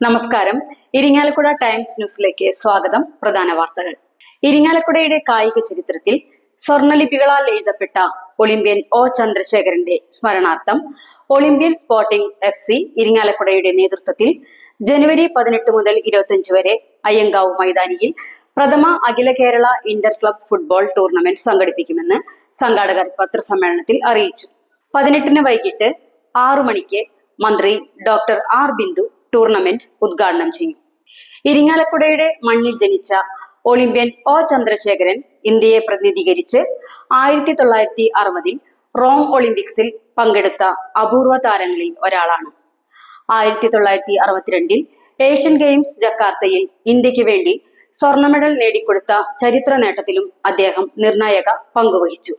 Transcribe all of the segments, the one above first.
നമസ്കാരം. ഇരിങ്ങാലക്കുട ടൈംസ് ന്യൂസിലേക്ക് സ്വാഗതം. പ്രധാന വാർത്തകൾ. ഇരിങ്ങാലക്കുടയുടെ കായിക ചരിത്രത്തിൽ സ്വർണലിപികളാൽ എഴുതപ്പെട്ട ഒളിമ്പ്യൻ ഒ ചന്ദ്രശേഖരന്റെ സ്മരണാർത്ഥം ഒളിമ്പ്യൻ സ്പോർട്ടിംഗ് എഫ് സി ഇരിങ്ങാലക്കുടയുടെ നേതൃത്വത്തിൽ ജനുവരി പതിനെട്ട് മുതൽ ഇരുപത്തിയഞ്ച് വരെ അയ്യങ്കാവ് മൈതാനിയിൽ പ്രഥമ അഖില Kerala inter club football tournament സംഘടിപ്പിക്കുമെന്ന് സംഘാടകർ പത്രസമ്മേളനത്തിൽ അറിയിച്ചു. പതിനെട്ടിന് വൈകിട്ട് ആറു മണിക്ക് മന്ത്രി ഡോക്ടർ ആർ ബിന്ദു ടൂർണമെന്റ് ഉദ്ഘാടനം ചെയ്യും. ഇരിങ്ങാലക്കുടയുടെ മണ്ണിൽ ജനിച്ച ഒളിമ്പ്യൻ ഒ. ചന്ദ്രശേഖരൻ ഇന്ത്യയെ പ്രതിനിധീകരിച്ച് ആയിരത്തി തൊള്ളായിരത്തി അറുപതിൽ റോം ഒളിമ്പിക്സിൽ പങ്കെടുത്ത അപൂർവ താരങ്ങളിൽ ഒരാളാണ്. ആയിരത്തി തൊള്ളായിരത്തി അറുപത്തിരണ്ടിൽ ഏഷ്യൻ ഗെയിംസ് ജക്കാർത്തയിൽ ഇന്ത്യയ്ക്ക് വേണ്ടി സ്വർണ മെഡൽ നേടിക്കൊടുത്ത ചരിത്ര നേട്ടത്തിലും അദ്ദേഹം നിർണായക പങ്കുവഹിച്ചു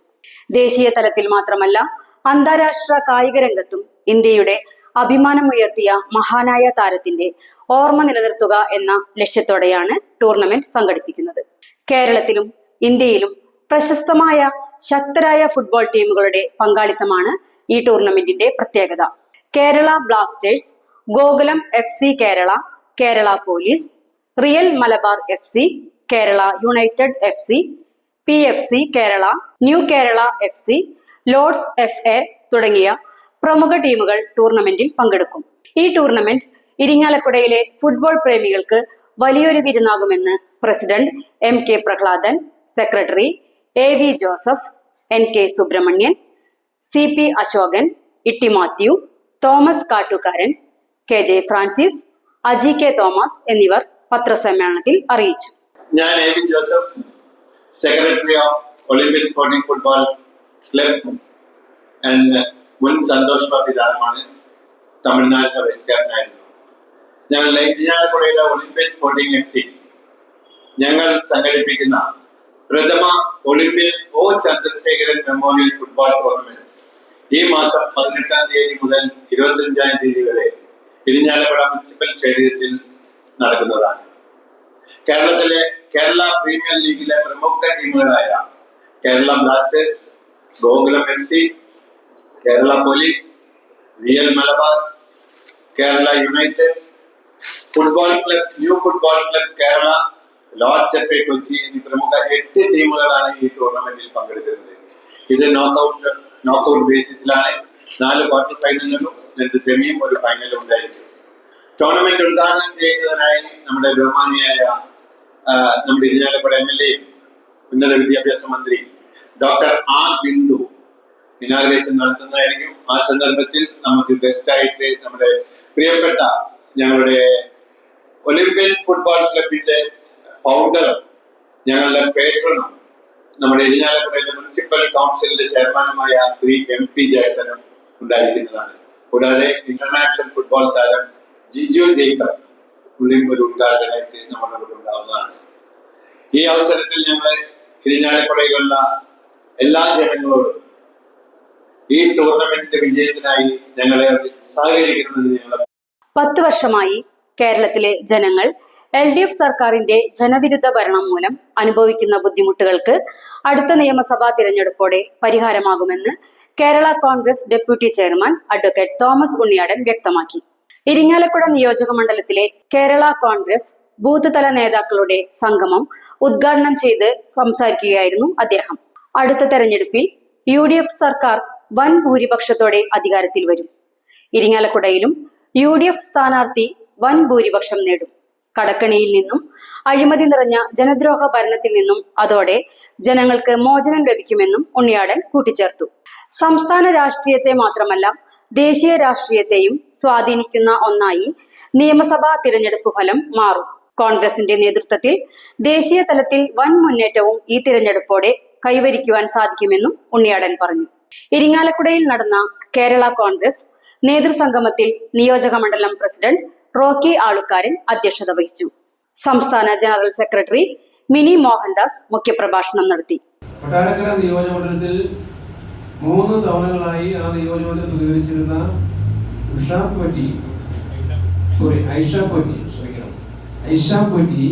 ദേശീയ തലത്തിൽ മാത്രമല്ല അന്താരാഷ്ട്ര കായിക രംഗത്തും ഇന്ത്യയുടെ അഭിമാനമുയർത്തിയ മഹാനായ താരത്തിന്റെ ഓർമ്മ നിലനിർത്തുക എന്ന ലക്ഷ്യത്തോടെയാണ് ടൂർണമെന്റ് സംഘടിപ്പിക്കുന്നത്. കേരളത്തിലും ഇന്ത്യയിലും പ്രശസ്തമായ ശക്തരായ ഫുട്ബോൾ ടീമുകളുടെ പങ്കാളിത്തമാണ് ഈ ടൂർണമെന്റിന്റെ പ്രത്യേകത. Kerala Blasters Gokulam F C Kerala Kerala Police Real Malabar F C Kerala United F C P F C Kerala New Kerala F C Lords F A തുടങ്ങിയ പ്രമുഖ ടീമുകൾ ടൂർണമെന്റിൽ പങ്കെടുക്കും. ഈ ടൂർണമെന്റ് ഇരിങ്ങാലക്കുടയിലെ ഫുട്ബോൾ പ്രേമികൾക്ക് വലിയൊരു വിരുന്നാകുമെന്ന് president M K Prahladan secretary A V Joseph N K Subrahmanian C P Ashokan Itty Mathew Thomas Kattukaran K J Francis Aji K Thomas എന്നിവർ പത്രസമ്മേളനത്തിൽ അറിയിച്ചു. ഞാൻ A V Joseph secretary of Olympic football club and മുൻ Santosh trophy താരമാണ് തമിഴ്നാട്ടിലെ വയസ്സുകാരനായിരുന്നു ഞങ്ങൾ ഇരിഞ്ഞാലക്കുടയിലെ ഒളിമ്പിക് സ്പോർട്ടിംഗ് എഫ് സി ഞങ്ങൾ സംഘടിപ്പിക്കുന്ന പ്രഥമ Olympian O Chandrasekharan memorial football tournament ഈ മാസം പതിനെട്ടാം തീയതി മുതൽ ഇരുപത്തിയഞ്ചാം തീയതി വരെ ഇരിഞ്ഞാലക്കുട മുനിസിപ്പൽ സ്റ്റേഡിയത്തിൽ നടക്കുന്നതാണ്. കേരളത്തിലെ കേരള പ്രീമിയർ ലീഗിലെ പ്രമുഖ ടീമുകളായ Kerala Blasters Gokulam F C Kerala Police Real Malabar Kerala United football club New football club Kerala Lords F Kochi എന്നീ പ്രമുഖ എട്ട് ടീമുകളാണ് ഈ ടൂർണമെന്റിൽ പങ്കെടുക്കുന്നത് ഇത് നോക്കൌട്ട് നോക്കൌട്ട് ബേസിസിലാണ് നാല് ക്വാർട്ടർ ഫൈനലുകളും രണ്ട് സെമിയും ഒരു ഫൈനലും ഉണ്ടായിരിക്കും. ടൂർണമെന്റ് ഉദ്ഘാടനം ചെയ്യുന്നതിനായി നമ്മുടെ ബഹുമാനിയായ നമ്മുടെ ഇരിഞ്ഞാലക്കുട എം എൽ എ ഉന്നത വിദ്യാഭ്യാസ മന്ത്രി ഡോക്ടർ ആർ ബിന്ദു ഇനാഗ്രേഷൻ നടത്തുന്നതായിരിക്കും. ആ സന്ദർഭത്തിൽ നമുക്ക് ബെസ്റ്റ് ആയിട്ട് നമ്മുടെ പ്രിയപ്പെട്ട ഞങ്ങളുടെ ഒളിമ്പ്യൻ ഫുട്ബോൾ ക്ലബിന്റെ ഫൗണ്ടറും ഞങ്ങളുടെ പേട്രണും നമ്മുടെ ഇരിഞ്ഞാലക്കുടയിലെ മുനിസിപ്പൽ കൗൺസിലിന്റെ ചെയർമാനുമായ ശ്രീ എം പി ജാക്സനും ഉണ്ടായിരിക്കുന്നതാണ്. കൂടാതെ ഇന്റർനാഷണൽ ഫുട്ബോൾ താരം ജിജു ജേക്കബ് പുള്ളിയും ഒരു ഉദ്ഘാടകനായിട്ട് നമ്മുടെ കൂടെ ഉണ്ടാവുന്നതാണ്. ഈ അവസരത്തിൽ ഞങ്ങൾ ഇരിഞ്ഞാലക്കുടയിലുള്ള എല്ലാ ജനങ്ങളോടും ഈ ടൂർണമെന്റിന്റെ വിജയത്തിനായി ഞങ്ങളെ സഹകരിക്കുന്നത് ഞങ്ങളെ പത്ത് വർഷമായി കേരളത്തിലെ ജനങ്ങൾ എൽ ഡി എഫ് സർക്കാരിന്റെ ജനവിരുദ്ധ ഭരണം മൂലം അനുഭവിക്കുന്ന ബുദ്ധിമുട്ടുകൾക്ക് അടുത്ത നിയമസഭാ തിരഞ്ഞെടുപ്പോടെ പരിഹാരമാകുമെന്ന് Kerala Congress deputy chairman advocate Thomas Unniyadan വ്യക്തമാക്കി. ഇരിങ്ങാലക്കുട നിയോജക മണ്ഡലത്തിലെ കേരള കോൺഗ്രസ് ബൂത്ത് തല നേതാക്കളുടെ സംഗമം ഉദ്ഘാടനം ചെയ്ത് സംസാരിക്കുകയായിരുന്നു അദ്ദേഹം. അടുത്ത തെരഞ്ഞെടുപ്പിൽ യു സർക്കാർ വൻ ഭൂരിപക്ഷത്തോടെ അധികാരത്തിൽ വരും. ഇരിങ്ങാലക്കുടയിലും യു ഡി എഫ് സ്ഥാനാർത്ഥി വൻ ഭൂരിപക്ഷം നേടും. കടക്കണിയിൽ നിന്നും അഴിമതി നിറഞ്ഞ ജനദ്രോഹ ഭരണത്തിൽ നിന്നും അതോടെ ജനങ്ങൾക്ക് മോചനം ലഭിക്കുമെന്നും ഉണ്ണിയാടൻ കൂട്ടിച്ചേർത്തു. സംസ്ഥാന രാഷ്ട്രീയത്തെ മാത്രമല്ല ദേശീയ രാഷ്ട്രീയത്തെയും സ്വാധീനിക്കുന്ന ഒന്നായി നിയമസഭാ തിരഞ്ഞെടുപ്പ് ഫലം മാറും. കോൺഗ്രസിന്റെ നേതൃത്വത്തിൽ ദേശീയ തലത്തിൽ വൻ മുന്നേറ്റവും ഈ തിരഞ്ഞെടുപ്പോടെ കൈവരിക്കുവാൻ സാധിക്കുമെന്നും ഉണ്ണിയാടൻ പറഞ്ഞു. ഇരിങ്ങാലക്കുടയിൽ നടന്ന കേരള കോൺഗ്രസ് നേതൃസംഗമത്തിൽ നിയോജക മണ്ഡലം പ്രസിഡന്റ് റോക്കി ആളുക്കാരൻ അധ്യക്ഷത വഹിച്ചു. സംസ്ഥാന ജനറൽ സെക്രട്ടറി മിനി മോഹൻദാസ് മുഖ്യപ്രഭാഷണം നടത്തി. കൊട്ടാരക്കര നിയോജകമണ്ഡലത്തിൽ മൂന്ന് തവണകളായി ആ നിയോജകമണ്ഡലം പ്രതികരിച്ചിരുന്ന ഉഷ പൊറ്റി സോറി ഐഷ പൊറ്റി ഐഷ പൊറ്റി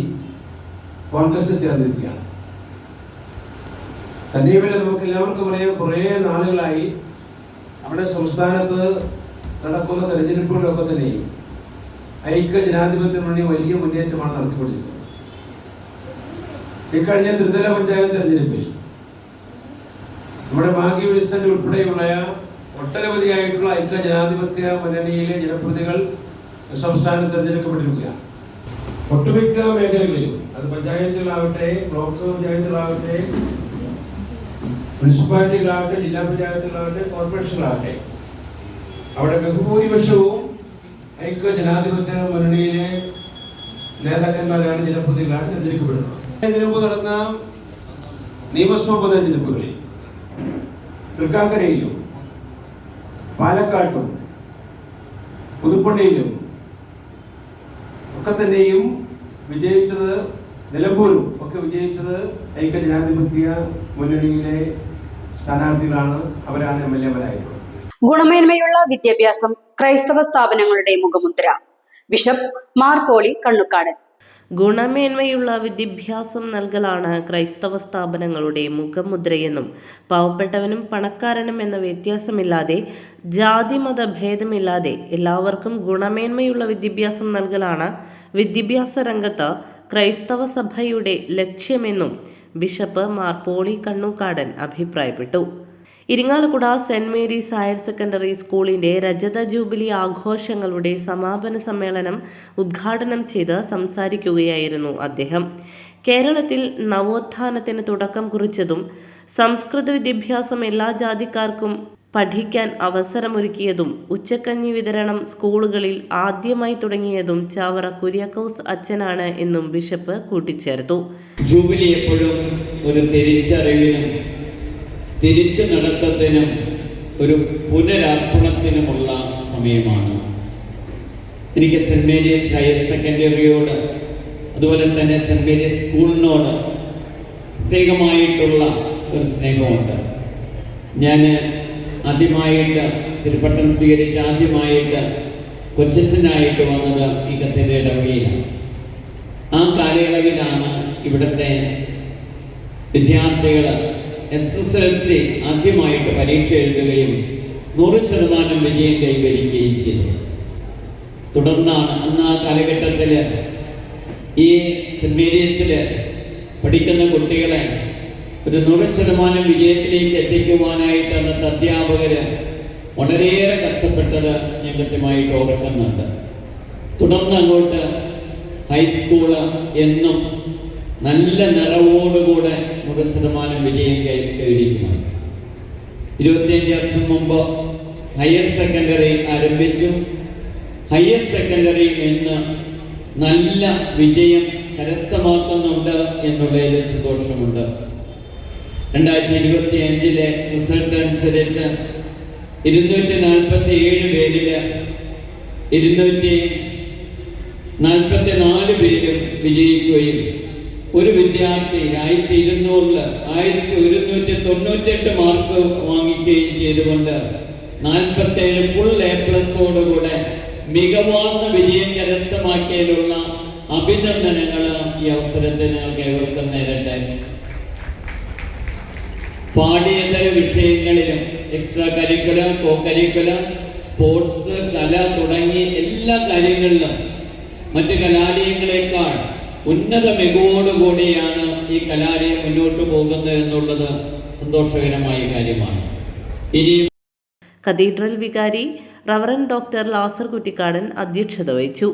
കോൺഗ്രസ് ചേർന്നിരിക്കുകയാണ്. തന്നെയുമല്ല നമുക്ക് എല്ലാവർക്കും അറിയാം. കുറേ നാളുകളായി നമ്മുടെ സംസ്ഥാനത്ത് നടക്കുന്ന തെരഞ്ഞെടുപ്പുകളിലൊക്കെ തന്നെയും ഐക്യ ജനാധിപത്യ മുന്നണി വലിയ മുന്നേറ്റമാണ് നടത്തിക്കൊണ്ടിരിക്കുന്നത്. ഇക്കഴിഞ്ഞ ത്രിതല പഞ്ചായത്ത് തെരഞ്ഞെടുപ്പിൽ നമ്മുടെ ഭാഗ്യ വിൽസൺ ഉൾപ്പെടെയുള്ള ഒട്ടനവധിയായിട്ടുള്ള ഐക്യ ജനാധിപത്യ മുന്നണിയിലെ ജനപ്രതികൾ സംസ്ഥാനം തിരഞ്ഞെടുക്കപ്പെട്ടിരിക്കുകയാണ്. ഒട്ടുമിക്ക മേഖലകളിലും അത് പഞ്ചായത്തുകളാവട്ടെ ബ്ലോക്ക് പഞ്ചായത്തുകളാവട്ടെ മുനിസിപ്പാലിറ്റികളാവട്ടെ ജില്ലാ പഞ്ചായത്തുകളാവട്ടെ കോർപ്പറേഷനുകളാവട്ടെ അവിടെ ബഹുഭൂരിപക്ഷവും ഐക്യ ജനാധിപത്യ മുന്നണിയിലെ നേതാക്കന്മാരാണ് ജനപ്രതിനിധികളാണ് തെരഞ്ഞെടുക്കപ്പെടുന്നത്. ഇതിനു മുമ്പ് നടന്ന നിയമസഭാ ഉപതെരഞ്ഞെടുപ്പുകളിൽ തൃക്കാക്കരയിലും പാലക്കാട്ടും പുതുപ്പള്ളിയിലും ഒക്കെ തന്നെയും വിജയിച്ചത് നിലമ്പൂരും ഒക്കെ വിജയിച്ചത് ഐക്യ ജനാധിപത്യ മുന്നണിയിലെ സ്ഥാനാർത്ഥികളാണ് അവരാണ് എം എൽ എമാരായിട്ടുള്ളത്. ഗുണമേന്മയുള്ള വിദ്യാഭ്യാസം ക്രൈസ്തവ സ്ഥാപനങ്ങളുടെ മുഖമുദ്ര. ബിഷപ്പ് മാർ പോളി കണ്ണുക്കാടൻ. ഗുണമേന്മയുള്ള വിദ്യാഭ്യാസം നൽകലാണ് ക്രൈസ്തവ സ്ഥാപനങ്ങളുടെ മുഖമുദ്രയെന്നും പാവപ്പെട്ടവനും പണക്കാരനും എന്ന വ്യത്യാസമില്ലാതെ ജാതി മത ഭേദമില്ലാതെ എല്ലാവർക്കും ഗുണമേന്മയുള്ള വിദ്യാഭ്യാസം നൽകലാണ് വിദ്യാഭ്യാസ രംഗത്ത് ക്രൈസ്തവ സഭയുടെ ലക്ഷ്യമെന്നും ബിഷപ്പ് മാർ പോളി കണ്ണൂക്കാടൻ അഭിപ്രായപ്പെട്ടു. Irinjalakuda saint Mary's higher secondary സ്കൂളിന്റെ രജത ജൂബിലി ആഘോഷങ്ങളുടെ സമാപന സമ്മേളനം ഉദ്ഘാടനം ചെയ്ത് സംസാരിക്കുകയായിരുന്നു അദ്ദേഹം. കേരളത്തിൽ നവോത്ഥാനത്തിന് തുടക്കം കുറിച്ചതും സംസ്കൃത വിദ്യാഭ്യാസം എല്ലാ ജാതിക്കാർക്കും പഠിക്കാൻ അവസരമൊരുക്കിയതും ഉച്ചക്കഞ്ഞി വിതരണം സ്കൂളുകളിൽ ആദ്യമായി തുടങ്ങിയതും ചാവറ കുര്യാക്കോസ് അച്ഛനാണ് എന്നും ബിഷപ്പ് കൂട്ടിച്ചേർത്തു. ജൂബിലി എപ്പോഴും ഒരു തിരിച്ചറിവിനും തിരിച്ചു നടത്തത്തിനും ഒരു പുനരർപ്പണത്തിനുമുള്ള സമയമാണ്. എനിക്ക് സെന്റ് മേരീസ് ഹയർ സെക്കൻഡറിയോട് അതുപോലെ തന്നെ സെന്റ് മേരീസ് സ്കൂളിനോട് പ്രത്യേകമായിട്ടുള്ള ഒരു സ്നേഹമുണ്ട്. ഞാൻ ആദ്യമായിട്ട് തിരുപ്പട്ടം സ്വീകരിച്ച് ആദ്യമായിട്ട് കൊച്ചച്ഛനായിട്ട് വന്നത് ഈ കത്തിന്റെ ഇടവകയിലാണ്. ആ കാലയളവിലാണ് ഇവിടുത്തെ വിദ്യാർത്ഥികൾ എസ് എസ് എൽ സി ആദ്യമായിട്ട് പരീക്ഷ എഴുതുകയും നൂറ് ശതമാനം വിജയം കൈവരിക്കുകയും ചെയ്തു തുടർന്നാണ് അന്ന് ആ കാലഘട്ടത്തിൽ ഈ സെന്റ് മേരീസിൽ പഠിക്കുന്ന കുട്ടികളെ ഒരു നൂറ് ശതമാനം വിജയത്തിലേക്ക് എത്തിക്കുവാനായിട്ട് അന്നത്തെ അധ്യാപകർ വളരെയേറെ കഷ്ടപ്പെട്ടത് ഞാൻ കൃത്യമായിട്ട് ഓർക്കുന്നുണ്ട്. തുടർന്ന് അങ്ങോട്ട് ഹൈസ്കൂൾ എന്നും നല്ല നിറവോടുകൂടെ നൂറ് ശതമാനം വിജയം കൈവരിക്കുമായി ഇരുപത്തിയഞ്ച് വർഷം മുമ്പ് ഹയർ സെക്കൻഡറി ആരംഭിച്ചു. ഹയർ സെക്കൻഡറി ഇന്ന് നല്ല വിജയം കരസ്ഥമാക്കുന്നുണ്ട് എന്നുള്ളതിൽ സന്തോഷമുണ്ട്. രണ്ടായിരത്തി ഇരുപത്തി അഞ്ചിലെ റിസൾട്ട് അനുസരിച്ച് ഇരുന്നൂറ്റി നാൽപ്പത്തി ഏഴ് പേരിൽ ഇരുന്നൂറ്റി നാൽപ്പത്തി നാല് പേരും വിജയിക്കുകയും ഒരു വിദ്യാർത്ഥി ആയിരത്തി ഇരുന്നൂറിൽ ആയിരത്തി ഒരുന്നൂറ്റി തൊണ്ണൂറ്റെട്ട് മാർക്ക് വാങ്ങിക്കുകയും ചെയ്തുകൊണ്ട് നാൽപ്പത്തേഴ് ഫുൾ എ പ്ലസോടുകൂടെ മികവാർന്ന വിജയം കരസ്ഥമാക്കിയതിലുള്ള അഭിനന്ദനങ്ങൾ ഈ അവസരത്തിന് ഏവർക്കും നേരട്ടെ പാഠ്യേതര വിഷയങ്ങളിലും extra curriculum co curriculum sports കല തുടങ്ങി എല്ലാ കാര്യങ്ങളിലും മറ്റ് കലാലയങ്ങളെക്കാൾ ഉന്നത മികവോടുകൂടിയാണ് ഈ കലാലയം മുന്നോട്ട് പോകുന്നത് എന്നുള്ളത് സന്തോഷകരമായ കാര്യമാണ്. ഇനി കത്തീഡ്രൽ വികാരി റവറൻ ഡോക്ടർ ലാസർ കുറ്റിക്കാടൻ അധ്യക്ഷത വഹിച്ചു.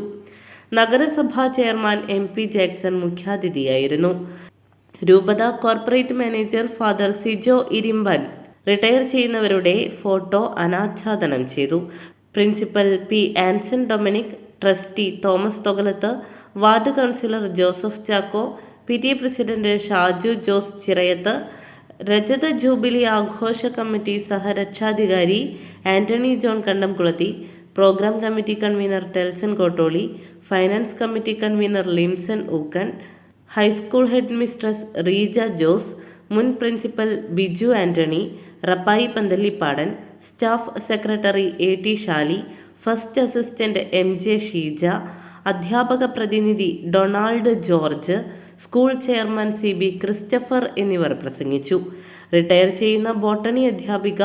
നഗരസഭാ ചെയർമാൻ എം പി ജാക്സൺ മുഖ്യാതിഥിയായിരുന്നു. രൂപത corporate manager father Sijo Irimpan retire ചെയ്യുന്നവരുടെ ഫോട്ടോ അനാച്ഛാദനം ചെയ്തു. Principal P Anson Dominic trustee Thomas Thokalath ward councillor Joseph Chacko P T president Shaju Jose Chirayath രജത ജൂബിലി ആഘോഷ committee സഹരക്ഷാധികാരി Antony John Kandamkulathi programme committee convener Telson Kottoli finance committee convener Limson Ookkan high school head mistress Reeja Jose മുൻ principal Biju Antony Rappai Panthallippadan staff secretary A T Shali first assistant M J Sheeja അധ്യാപക പ്രതിനിധി Donald George school chairman C B Christopher എന്നിവർ പ്രസംഗിച്ചു. Retire ചെയ്യുന്ന botany അധ്യാപിക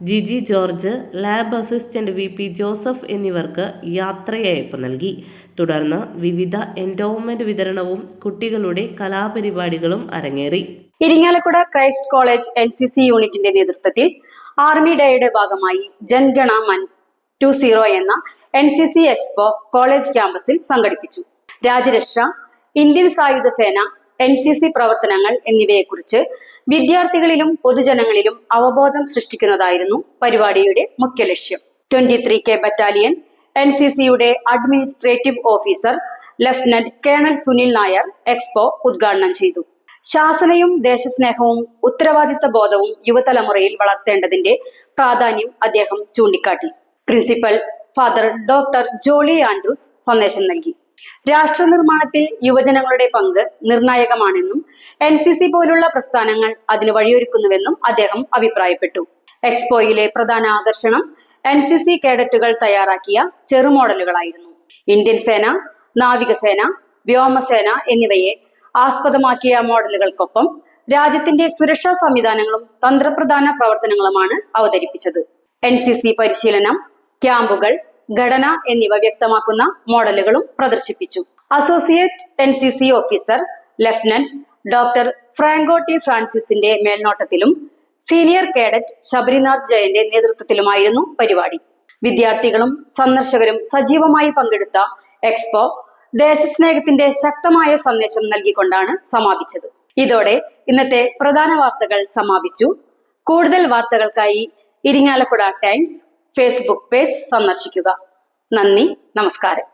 Jiji George lab assistant V P Joseph എന്നിവർക്ക് യാത്രയയപ്പ് നൽകി. തുടർന്ന് വിവിധ എൻഡോവ്മെന്റ് വിതരണവും കുട്ടികളുടെ കലാപരിപാടികളും അരങ്ങേറി. Irinjalakuda Christ college N C C യൂണിറ്റിന്റെ നേതൃത്വത്തിൽ ആർമി ഡേയുടെ ഭാഗമായി ജൻഗണ മൻ ടു സീറോ എന്ന N C C expo college ക്യാമ്പസിൽ സംഘടിപ്പിച്ചു. രാജ്യരക്ഷ ഇന്ത്യൻ സായുധ സേന എൻ സി സി പ്രവർത്തനങ്ങൾ എന്നിവയെക്കുറിച്ച് വിദ്യാർത്ഥികളിലും പൊതുജനങ്ങളിലും അവബോധം സൃഷ്ടിക്കുന്നതായിരുന്നു പരിപാടിയുടെ മുഖ്യ ലക്ഷ്യം. Twenty three K battalion N C സിയുടെ administrative officer lieutenant colonel Sunil Nair expo ഉദ്ഘാടനം ചെയ്തു. ശാസനയും ദേശസ്നേഹവും ഉത്തരവാദിത്ത ബോധവും യുവതലമുറയിൽ വളർത്തേണ്ടതിന്റെ പ്രാധാന്യം അദ്ദേഹം ചൂണ്ടിക്കാട്ടി. Principal father doctor Jolly Andrews സന്ദേശം നൽകി. രാഷ്ട്ര നിർമ്മാണത്തിൽ യുവജനങ്ങളുടെ പങ്ക് നിർണായകമാണെന്നും എൻ സി സി പോലുള്ള പ്രസ്ഥാനങ്ങൾ അതിന് വഴിയൊരുക്കുന്നുവെന്നും അദ്ദേഹം അഭിപ്രായപ്പെട്ടു. എക്സ്പോയിലെ പ്രധാന ആകർഷണം എൻ സി സി കേഡറ്റുകൾ തയ്യാറാക്കിയ ചെറുമോഡലുകളായിരുന്നു ഇന്ത്യൻ സേന നാവികസേന വ്യോമസേന എന്നിവയെ ആസ്പദമാക്കിയ മോഡലുകൾക്കൊപ്പം രാജ്യത്തിന്റെ സുരക്ഷാ സംവിധാനങ്ങളും തന്ത്രപ്രധാന പ്രവർത്തനങ്ങളുമാണ് അവതരിപ്പിച്ചത്. എൻ സി സി പരിശീലനം ക്യാമ്പുകൾ ഘടന എന്നിവ വ്യക്തമാക്കുന്ന മോഡലുകളും പ്രദർശിപ്പിച്ചു. Associate N C C officer lieutenant doctor Franco T ഫ്രാൻസിസിന്റെ മേൽനോട്ടത്തിലും സീനിയർ കേഡറ്റ് ശബരിനാഥ് ജയന്റെ നേതൃത്വത്തിലുമായിരുന്നു പരിപാടി. വിദ്യാർത്ഥികളും സന്ദർശകരും സജീവമായി പങ്കെടുത്ത എക്സ്പോ ദേശസ്നേഹത്തിന്റെ ശക്തമായ സന്ദേശം നൽകിക്കൊണ്ടാണ് സമാപിച്ചത്. ഇതോടെ ഇന്നത്തെ പ്രധാന വാർത്തകൾ സമാപിച്ചു. കൂടുതൽ വാർത്തകൾക്കായി ഇരിങ്ങാലക്കുട ടൈംസ് ഫേസ്ബുക്ക് പേജ് സന്ദർശിക്കുക. നന്ദി നമസ്കാരം.